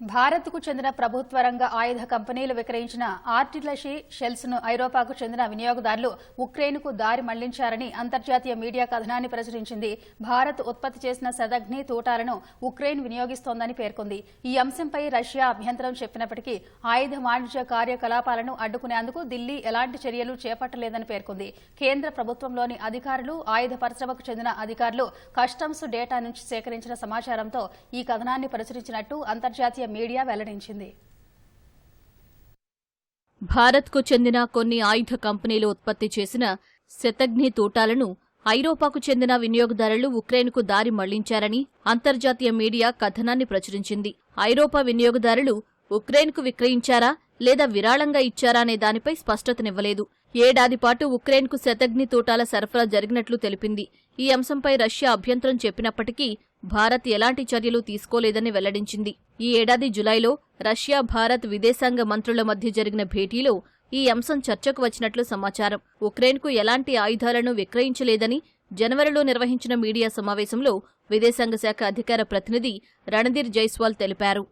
భారత్కు చెందిన ప్రభుత్వ రంగ ఆయుధ కంపెనీలు విక్రయించిన ఆర్టిలషీ షెల్స్ను ఐరోపాకు చెందిన వినియోగదారులు ఉక్రెయిన్కు దారి మళ్ళించారని అంతర్జాతీయ మీడియా కథనాన్ని ప్రచురించింది. భారత్ ఉత్పత్తి చేసిన శతఘ్ని తూటాలను ఉక్రెయిన్ వినియోగిస్తోందని పేర్కొంది. ఈ అంశంపై రష్యా అభ్యంతరం చెప్పినప్పటికీ ఆయుధ వాణిజ్య కార్యకలాపాలను అడ్డుకునేందుకు ఢిల్లీ ఎలాంటి చర్యలు చేపట్టలేదని పేర్కొంది. కేంద్ర ప్రభుత్వంలోని అధికారులు ఆయుధ పరిశ్రమకు చెందిన అధికారులు కస్టమ్స్ డేటా నుంచి సేకరించిన సమాచారంతో ఈ కథనాన్ని ప్రచురించినట్టు అంతర్జాతీయ మీడియా వెల్లడించింది. భారత్కు చెందిన కొన్ని ఆయుధ కంపెనీలు ఉత్పత్తి చేసిన శతఘ్ని తూటాలను ఐరోపాకు చెందిన వినియోగదారులు ఉక్రెయిన్కు దారి మళ్ళించారని అంతర్జాతీయ మీడియా కథనాన్ని ప్రచురించింది. ఐరోపా వినియోగదారులు ఉక్రెయిన్కు విక్రయించారా? లేదా విరాళంగా ఇచ్చారనే దానిపై స్పష్టతనివ్వలేదు. ఏడాది పాటు ఉక్రెయిన్కు శతఘ్ని తూటాల సరఫరా జరిగినట్లు తెలిపింది. ఈ అంశంపై రష్యా అభ్యంతరం చెప్పినప్పటికీ భారత్ ఎలాంటి చర్యలు తీసుకోలేదని వెల్లడించింది. ఈ ఏడాది జులైలో రష్యా భారత్ విదేశాంగ మంత్రుల మధ్య జరిగిన భేటీలో ఈ అంశం చర్చకు వచ్చినట్లు సమాచారం. ఉక్రెయిన్కు ఎలాంటి ఆయుధాలను విక్రయించలేదని జనవరిలో నిర్వహించిన మీడియా సమావేశంలో విదేశాంగ శాఖ అధికార ప్రతినిధి రణధీర్ జైస్వాల్ తెలిపారు.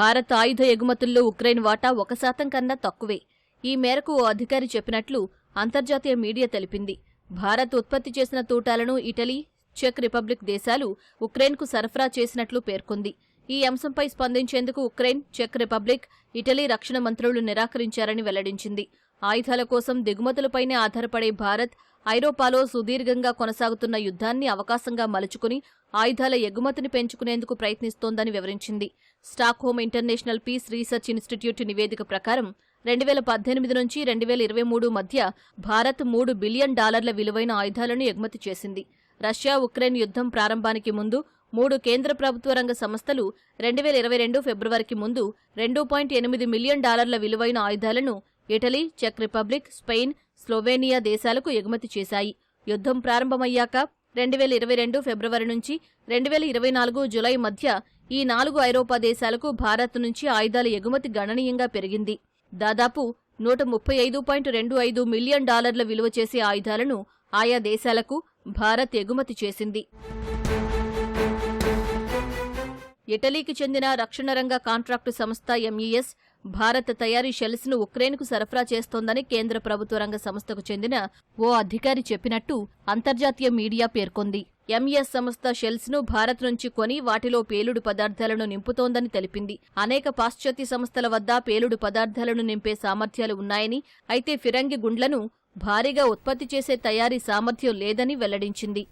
భారత్ ఆయుధ ఎగుమతుల్లో ఉక్రెయిన్ వాటా ఒక శాతం కన్నా తక్కువే. ఈ మేరకు ఓ అధికారి చెప్పినట్లు అంతర్జాతీయ మీడియా తెలిపింది. భారత్ ఉత్పత్తి చేసిన తూటాలను ఇటలీ చెక్ రిపబ్లిక్ దేశాలు ఉక్రెయిన్కు సరఫరా చేసినట్లు పేర్కొంది. ఈ అంశంపై స్పందించేందుకు ఉక్రెయిన్ చెక్ రిపబ్లిక్ ఇటలీ రక్షణ మంత్రులు నిరాకరించారని వెల్లడించింది. ఆయుధాల కోసం దిగుమతులపైనే ఆధారపడే భారత్ ఐరోపాలో సుదీర్ఘంగా కొనసాగుతున్న యుద్ధాన్ని అవకాశంగా మలుచుకుని ఆయుధాల ఎగుమతిని పెంచుకునేందుకు ప్రయత్నిస్తోందని వివరించింది. Stockholm International Peace Research Institute నివేదిక ప్రకారం రెండు వేల పద్దెనిమిది నుంచి రెండు వేల ఇరవై మూడు మధ్య భారత్ మూడు బిలియన్ డాలర్ల విలువైన ఆయుధాలను ఎగుమతి చేసింది. రష్యా ఉక్రెయిన్ యుద్ధం ప్రారంభానికి ముందు మూడు కేంద్ర ప్రభుత్వ రంగ సంస్థలు రెండు వేల ఇరవై రెండు ఫిబ్రవరికి ముందు రెండు పాయింట్ ఎనిమిది మిలియన్ డాలర్ల విలువైన ఆయుధాలను ఇటలీ చెక్ రిపబ్లిక్ స్పెయిన్ స్లోవేనియా దేశాలకు ఎగుమతి చేశాయి. యుద్ధం ప్రారంభమయ్యాక రెండు వేల ఇరవై రెండు ఫిబ్రవరి నుంచి రెండు వేల ఇరవై నాలుగు జులై మధ్య ఈ నాలుగు ఐరోపా దేశాలకు భారత్ నుంచి ఆయుధాల ఎగుమతి గణనీయంగా పెరిగింది. దాదాపు నూట ముప్పై ఐదు పాయింట్ రెండు ఐదు మిలియన్ డాలర్ల విలువ చేసే ఆయుధాలను ఆయా దేశాలకు భారత్ ఎగుమతి చేసింది. ఇటలీకి చెందిన రక్షణ రంగ కాంట్రాక్టు సంస్థ ఎంఈఎస్ భారత తయారీ షెల్స్ను ఉక్రెయిన్కు సరఫరా చేస్తోందని కేంద్ర ప్రభుత్వ రంగ సంస్థకు చెందిన ఓ అధికారి చెప్పినట్టు అంతర్జాతీయ మీడియా పేర్కొంది. ఎంఎస్ సంస్థ షెల్స్ను భారత్ నుంచి కొని వాటిలో పేలుడు పదార్థాలను నింపుతోందని తెలిపింది. అనేక పాశ్చాత్య సంస్థల వద్ద పేలుడు పదార్థాలను నింపే సామర్థ్యాలు ఉన్నాయని అయితే ఫిరంగి గుండ్లను భారీగా ఉత్పత్తి చేసే తయారీ సామర్థ్యం లేదని వెల్లడించింది.